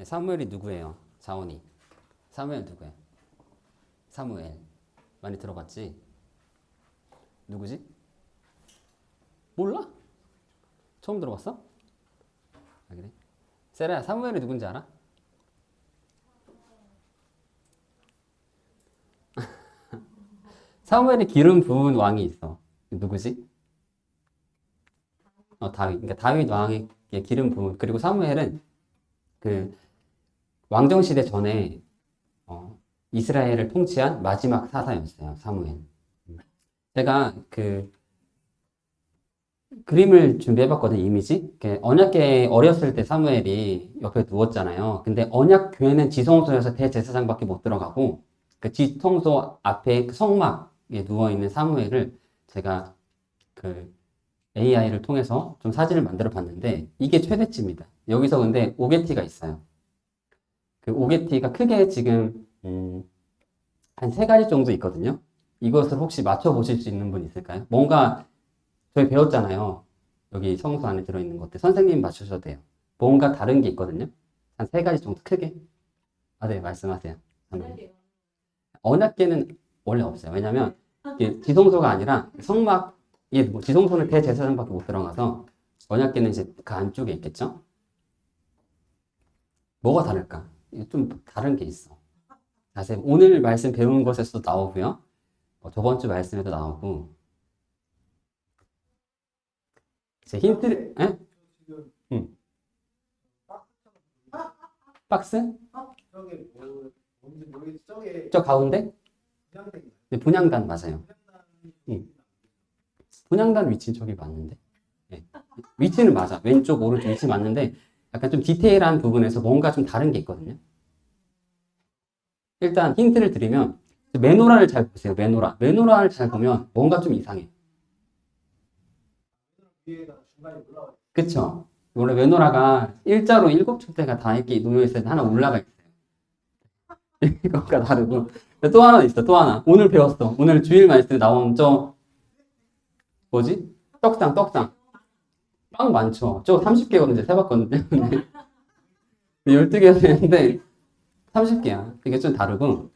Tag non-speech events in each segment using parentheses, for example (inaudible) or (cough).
네, 사무엘이 누구예요? 자원이. 사무엘 누구야? 사무엘. 많이 들어봤지? 누구지? 몰라? 처음 들어봤어? 아, 그래? 세라야, 사무엘이 누군지 알아? (laughs) 사무엘이 기름 부은 왕이 있어. 누구지? 어, 다윗. 그러니까 다윗 왕의 기름 부은 그리고 사무엘은 그 왕정 시대 전에 어, 이스라엘을 통치한 마지막 사사였어요. 사무엘. 제가 그 그림을 준비해봤거든 이미지. 언약계 어렸을 때 사무엘이 옆에 누웠잖아요. 근데 언약 교회는 지성소에서 대제사장밖에 못 들어가고 그 지성소 앞에 그 성막에 누워 있는 사무엘을 제가 그 AI를 통해서 좀 사진을 만들어 봤는데 이게 최대치입니다. 여기서 근데 오게티가 있어요. 그 오게티가 크게 지금 음, 한 세 가지 정도 있거든요. 이것을 혹시 맞춰 보실 수 있는 분 있을까요? 뭔가 저희 배웠잖아요. 여기 성수 안에 들어있는 것들. 선생님 맞추셔도 돼요. 뭔가 다른 게 있거든요. 한 세 가지 정도 크게. 아, 네, 말씀하세요. 언약계는 원래 없어요. 왜냐면 이게 지성소가 아니라 성막, 이게 뭐 지성소는 대제사장밖에 못 들어가서 언약계는 이제 그 안쪽에 있겠죠? 뭐가 다를까? 좀 다른 게 있어. 자세히 오늘 말씀 배운 것에서도 나오고요. 어, 저번 주 말씀에도 나오고 제 힌트를 에? 지금 응. 박스? 뭐저 가운데? 네, 분양단 맞아요. 응. 분양단 위치 저기 맞는데? 네. 위치는 맞아. 왼쪽, 오른쪽 위치 맞는데 약간 좀 디테일한 부분에서 뭔가 좀 다른 게 있거든요. 일단 힌트를 드리면 메노라를 잘 보세요. 메노라. 메노라를 잘 보면 뭔가 좀 이상해. 그쵸? 원래 메노라가 일자로 일곱 촛대가 다 이렇게 놓여있을 때 하나 올라가 있어요. (laughs) 이거가 다르고. 또 하나 있어, 또 하나. 오늘 배웠어. 오늘 주일 말씀에 나온 저, 뭐지? 떡상, 떡상. 빵 많죠? 저 30개거든요. 세봤거든요. 12개가 되는데 30개야. 이게 좀 다르고.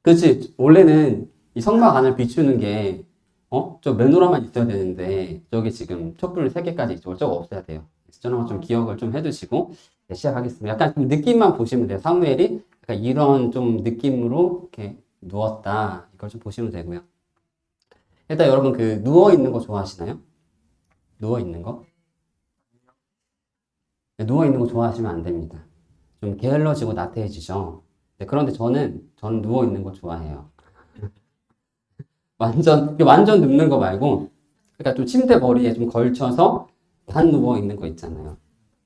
그치? 원래는 이 성막 안을 비추는 게 어? 저 메노라만 있어야 되는데 저기 지금 촛불 3개까지 있죠. 저거 없어야 돼요. 저런 거좀 기억을 좀 해두시고 네, 시작하겠습니다. 약간 좀 느낌만 보시면 돼요. 사무엘이 약간 이런 좀 느낌으로 이렇게 누웠다. 이걸 좀 보시면 되고요. 일단 여러분 그 누워 있는 거 좋아하시나요? 누워 있는 거? 네, 누워 있는 거 좋아하시면 안 됩니다. 좀 게을러지고 나태해지죠. 네, 그런데 저는 저는 누워 있는 거 좋아해요. (laughs) 완전 완전 눕는 거 말고 그러니까 좀 침대 머리에 좀 걸쳐서 반 누워 있는 거 있잖아요.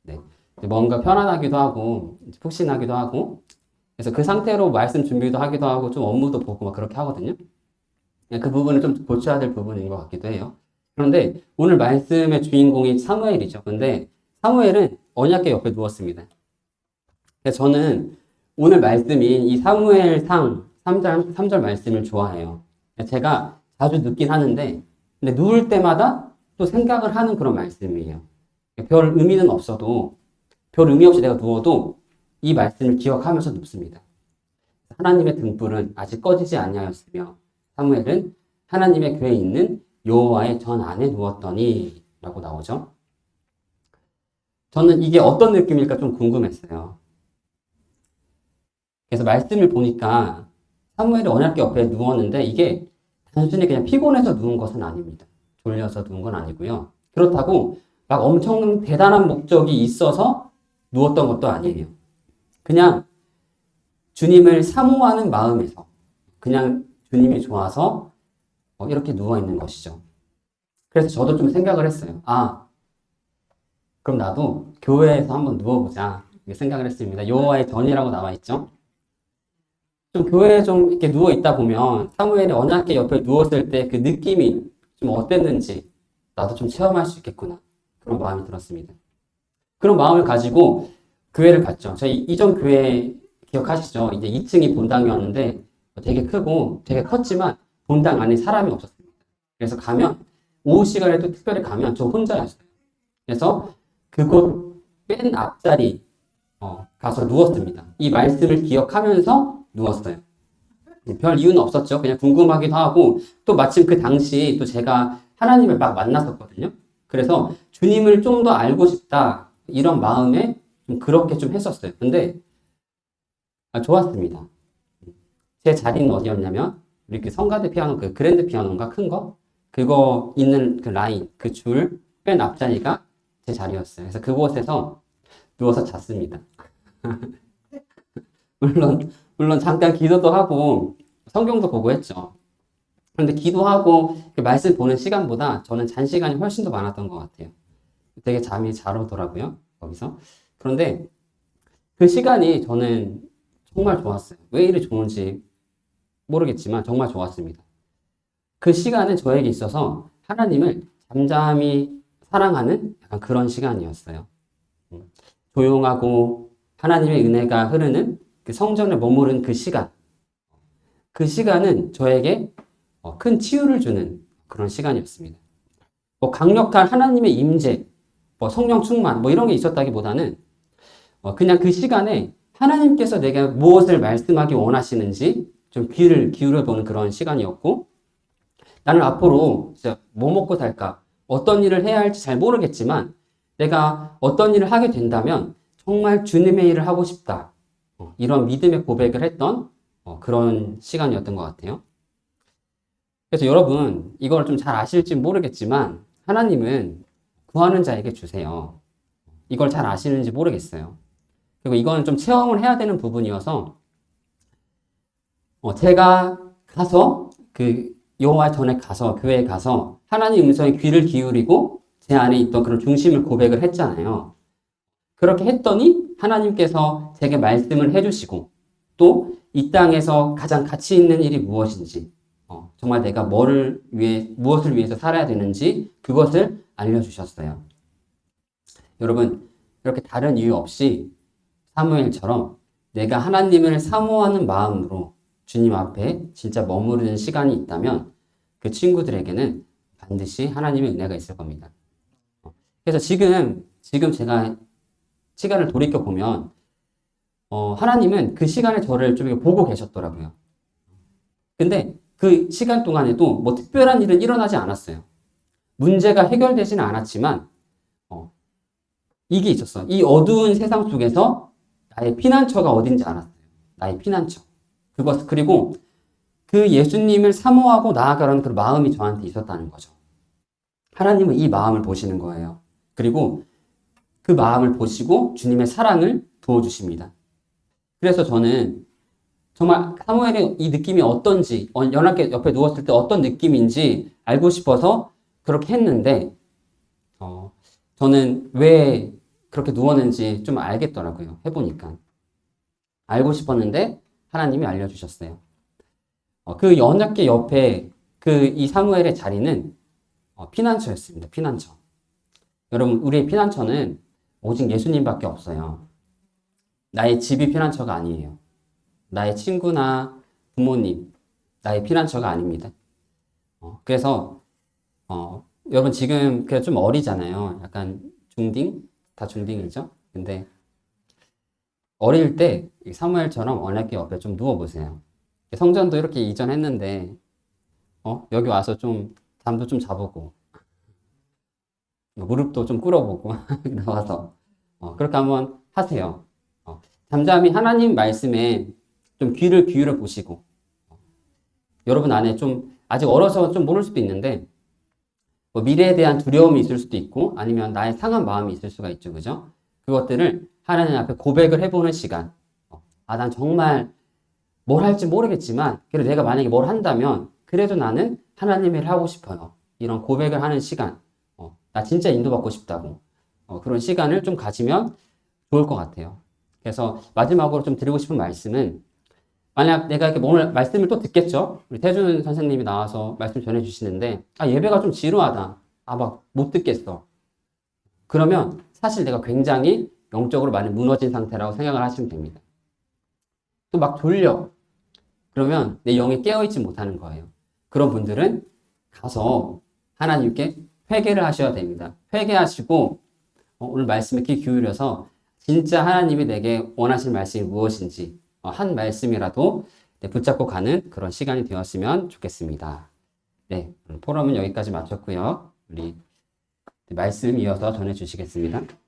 네. 뭔가 편안하기도 하고 푹신하기도 하고 그래서 그 상태로 말씀 준비도 하기도 하고 좀 업무도 보고 막 그렇게 하거든요. 네, 그 부분은 좀 고쳐야 될 부분인 것 같기도 해요. 그런데 오늘 말씀의 주인공이 사무엘이죠. 근데 사무엘은 언약계 옆에 누웠습니다. 그래서 저는 오늘 말씀인 이 사무엘상 3절, 3절 말씀을 좋아해요. 제가 자주 듣긴 하는데, 근데 누울 때마다 또 생각을 하는 그런 말씀이에요. 별 의미는 없어도, 별 의미 없이 내가 누워도 이 말씀을 기억하면서 눕습니다. 하나님의 등불은 아직 꺼지지 아니하였으며, 사무엘은 하나님의 교회에 있는 여호와의 전 안에 누웠더니 라고 나오죠. 저는 이게 어떤 느낌일까 좀 궁금했어요. 그래서 말씀을 보니까 사무엘이 언약궤 옆에 누웠는데 이게 단순히 그냥 피곤해서 누운 것은 아닙니다. 졸려서 누운 건 아니고요. 그렇다고 막 엄청 대단한 목적이 있어서 누웠던 것도 아니에요. 그냥 주님을 사모하는 마음에서 그냥 주님이 좋아서 어, 이렇게 누워 있는 것이죠. 그래서 저도 좀 생각을 했어요. 아, 그럼 나도 교회에서 한번 누워보자. 생각을 했습니다. 여호와의 전이라고 나와 있죠. 좀 교회에 좀 이렇게 누워 있다 보면 사무엘이 언약궤 옆에 누웠을 때 그 느낌이 좀 어땠는지 나도 좀 체험할 수 있겠구나 그런 마음이 들었습니다. 그런 마음을 가지고 교회를 갔죠. 저희 이전 교회 기억하시죠? 이제 2층이 본당이었는데 되게 크고 되게 컸지만 본당 안에 사람이 없었습니다. 그래서 가면 오후 시간에 또 특별히 가면 저 혼자였어요. 그래서 그곳 맨 앞자리 어, 가서 누웠습니다. 이 말씀을 기억하면서 누웠어요. 별 이유는 없었죠. 그냥 궁금하기도 하고 또 마침 그 당시 또 제가 하나님을 막 만났었거든요. 그래서 주님을 좀 더 알고 싶다 이런 마음에 좀 그렇게 좀 했었어요. 근데 아, 좋았습니다. 제 자리는 어디였냐면 그 성가대 피아노 그 그랜드 피아노인가 큰 거? 그거 있는 그 라인 그 줄 맨 앞자리가 제 자리였어요. 그래서 그곳에서 누워서 잤습니다. (laughs) 물론 물론 잠깐 기도도 하고 성경도 보고 했죠. 그런데 기도하고 그 말씀 보는 시간보다 저는 잔 시간이 훨씬 더 많았던 것 같아요. 되게 잠이 잘 오더라고요. 거기서. 그런데 그 시간이 저는 정말 좋았어요. 왜 이리 좋은지 모르겠지만 정말 좋았습니다. 그 시간은 저에게 있어서 하나님을 잠잠히 사랑하는 약간 그런 시간이었어요. 음, 조용하고 하나님의 은혜가 흐르는 그 성전에 머무른 그 시간. 그 시간은 저에게 어, 큰 치유를 주는 그런 시간이었습니다. 뭐 강력한 하나님의 임재, 뭐 성령 충만, 뭐 이런 게 있었다기보다는 어, 그냥 그 시간에 하나님께서 내게 무엇을 말씀하기 원하시는지 좀 귀를 기울여 보는 그런 시간이었고 나는 앞으로 진짜 뭐 먹고 살까? 어떤 일을 해야 할지 잘 모르겠지만 내가 어떤 일을 하게 된다면 정말 주님의 일을 하고 싶다. 어, 이런 믿음의 고백을 했던 어, 그런 시간이었던 것 같아요. 그래서 여러분, 이걸 좀 잘 아실지 모르겠지만 하나님은 구하는 자에게 주세요. 이걸 잘 아시는지 모르겠어요. 그리고 이거는 좀 체험을 해야 되는 부분이어서 어, 제가 가서 그 여호와 전에 가서 교회에 가서 하나님 음성에 귀를 기울이고 제 안에 있던 그런 중심을 고백을 했잖아요. 그렇게 했더니 하나님께서 제게 말씀을 해주시고 또 이 땅에서 가장 가치 있는 일이 무엇인지 어, 정말 내가 뭐를 위해 무엇을 위해서 살아야 되는지 그것을 알려주셨어요. 여러분 이렇게 다른 이유 없이 사무엘처럼 내가 하나님을 사모하는 마음으로 주님 앞에 진짜 머무르는 시간이 있다면 그 친구들에게는 반드시 하나님의 은혜가 있을 겁니다. 어, 그래서 지금 지금 제가 시간을 돌이켜 보면 어, 하나님은 그 시간에 저를 좀 보고 계셨더라고요. 근데 그 시간 동안에도 뭐 특별한 일은 일어나지 않았어요. 문제가 해결되지는 않았지만 어, 이게 있었어. 이 어두운 세상 속에서 나의 피난처가 어딘지 알았어요. 나의 피난처. 그것 그리고 그 예수님을 사모하고 나아가라는 그 마음이 저한테 있었다는 거죠. 하나님은 이 마음을 보시는 거예요. 그리고 그 마음을 보시고 주님의 사랑을 부어주십니다. 그래서 저는 정말 사무엘의 이 느낌이 어떤지, 어, 연합계 옆에 누웠을 때 어떤 느낌인지 알고 싶어서 그렇게 했는데, 어, 저는 왜 그렇게 누웠는지 좀 알겠더라고요. 해보니까. 알고 싶었는데 하나님이 알려주셨어요. 어, 그 연합계 옆에 그 이 사무엘의 자리는 어, 피난처였습니다. 피난처. 여러분, 우리의 피난처는 오직 예수님밖에 없어요. 나의 집이 피난처가 아니에요. 나의 친구나 부모님, 나의 피난처가 아닙니다. 어, 그래서, 어, 여러분 지금 그좀 어리잖아요. 약간 중딩? 다 중딩이죠? 근데, 어릴 때이 사무엘처럼 언약계 옆에 좀 누워보세요. 성전도 이렇게 이전했는데, 어, 여기 와서 좀 잠도 좀 자보고, 무릎도 좀 꿇어보고, (laughs) 나와서, 어, 그렇게 한번 하세요. 어, 잠잠히 하나님 말씀에 좀 귀를 기울여 보시고, 어, 여러분 안에 좀, 아직 어려서 좀 모를 수도 있는데, 뭐 미래에 대한 두려움이 있을 수도 있고, 아니면 나의 상한 마음이 있을 수가 있죠. 그죠? 그것들을 하나님 앞에 고백을 해보는 시간. 어, 아, 난 정말 뭘 할지 모르겠지만, 그래도 내가 만약에 뭘 한다면, 그래도 나는 하나님의 일을 하고 싶어요. 이런 고백을 하는 시간. 어, 나 진짜 인도받고 싶다고. 어, 그런 시간을 좀 가지면 좋을 것 같아요. 그래서 마지막으로 좀 드리고 싶은 말씀은, 만약 내가 이렇게 오늘 말씀을 또 듣겠죠? 우리 태준 선생님이 나와서 말씀 전해 주시는데, 아, 예배가 좀 지루하다. 아, 막 못 듣겠어. 그러면 사실 내가 굉장히 영적으로 많이 무너진 상태라고 생각을 하시면 됩니다. 또 막 졸려. 그러면 내 영이 깨어있지 못하는 거예요. 그런 분들은 가서 하나님께 회개를 하셔야 됩니다. 회개하시고 어, 오늘 말씀에 귀 기울여서 진짜 하나님이 내게 원하신 말씀이 무엇인지 어, 한 말씀이라도 네, 붙잡고 가는 그런 시간이 되었으면 좋겠습니다. 네, 포럼은 여기까지 마쳤고요. 우리 말씀 이어서 전해 주시겠습니다.